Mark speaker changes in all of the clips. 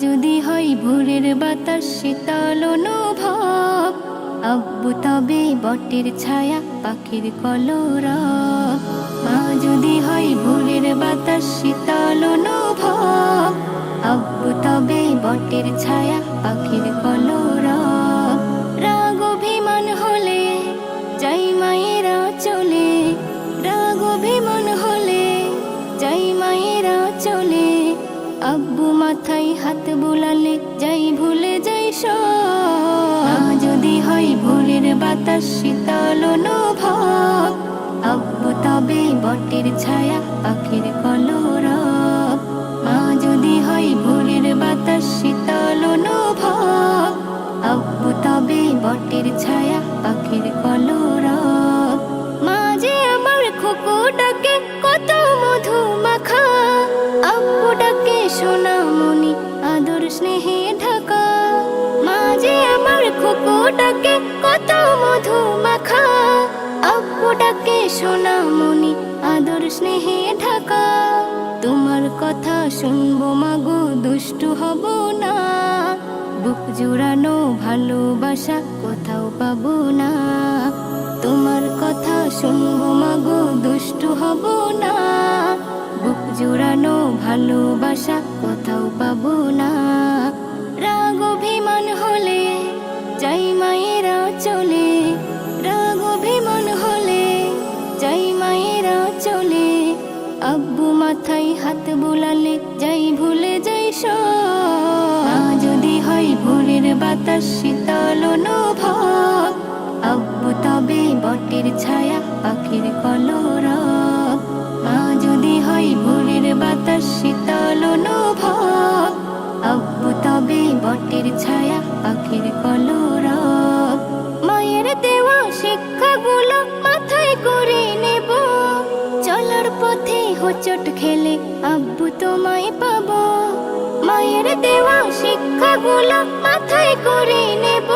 Speaker 1: যদি হয় ভোরের বাতাস, শীতল অনুভব। আব্বু তবে বটের ছায়া, পাখির কলর মা যদি হয় ভোরের বাতাস, শীতল অনুভব। আব্বু তবে বটের ছায়া, পাখির কলরব। আব্বু মাথায় হাত বুলালে যাই ভুলে যাই যদি হয় ভোরের বাতাস, শীতল অনুভব। আব্বু তবে বটের ছায়া, পাখির কলরব। মা যদি হয় ভোরের বাতাস, শীতল অনুভব। আব্বু তবে বটের ছায়া, পাখির কলরব। ডাকে সোনামণি আদর স্নেহে ঢাকা। তোমার কথা শুনব মাগো, দুষ্টু হব না। বুক জুড়ানো ভালোবাসা কোথাও পাবো না। তোমার কথা শুনব মাগো, দুষ্টু হব না। বুক জুড়ানো ভালোবাসা কোথাও পাবো না। রাগ অভিমান হলে বাতাস শীতল অনুভব। আব্বু তবে বটের ছায়া, পাখির কলরব। মা যদি হয় ভোরের বাতাস শীতল অনুভব। আব্বু তবে বটের ছায়া, পাখির কলরব। মায়ের দেওয়া শিক্ষাগুলো মাথায় করে নেব। চলার পথে হোচট খেলে আব্বু তোমায় পাবো। মায়ের দেওয়া শিক্ষাগুলো মাথায় করে নেব।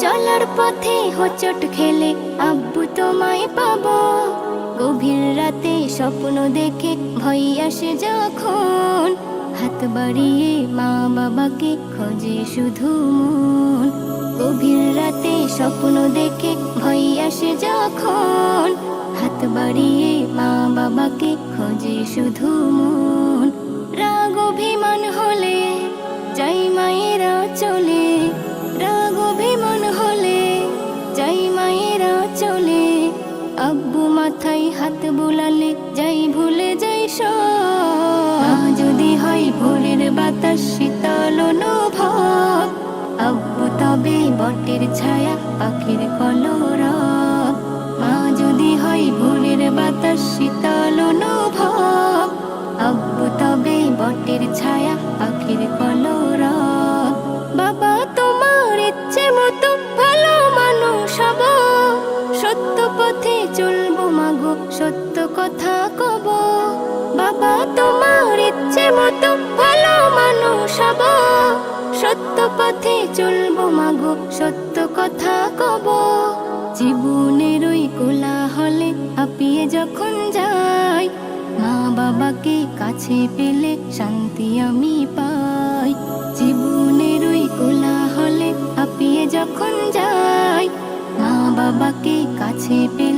Speaker 1: চলার পথে হোচট খেলে আব্বু তোমায় পাবো। গভীর রাতে স্বপ্ন দেখে ভয় আসে যখন হাত বাড়িয়ে মা বাবাকে খোঁজে শুধু মন। গভীর রাতে স্বপ্ন দেখে ভয় আসে যখন হাত বাড়িয়ে মা বাবাকে খোঁজে শুধু মন। রাগ, অভিমান মাথায় হাত বুলালে যাই ভুলে যাই সব। যদি হয় ভোরের বাতাস, শীতল অনুভব। আব্বু তবে বটের ছায়া, পাখির কলরব। মা যদি হয় ভোরের বাতাস, শীতল অনুভব। আব্বু তবে বটের ছায়া, পাখির কলরব। পথে চলবো মাগো, সত্য কথা কব। বাবা, তোমার ইচ্ছে মতো ভালো মানুষ হব। সত্য পথে চলবো মাগো, সত্য কথা কব। জীবনের ওই কোলাহলে হাঁপিয়ে যখন যাই, মা বাবাকে কাছে পেলে শান্তি আমি পাই। জীবনের ওই কোলাহলে হাঁপিয়ে যখন যাই, মা বাবাকে কাছে পেলে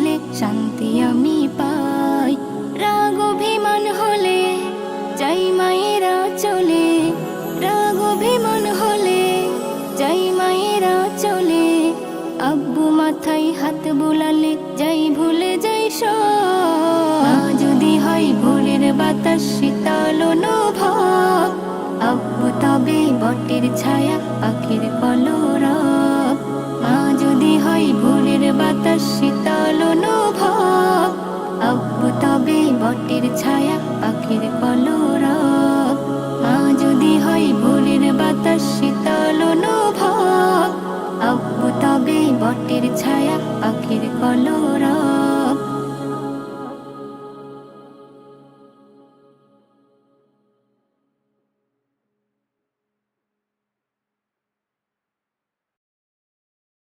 Speaker 1: হাত বুলালে যাই, ভুলে যাই যদি হয় ভোরের বাতাস, শীতল অনুভব। আব্বু তবে বটের ছায়া, পাখির কলরব। মা যদি হয় ভোরের বাতাস, শীতল অনুভব। আব্বু তবে বটের ছায়া, পাখির পাখির কলরব।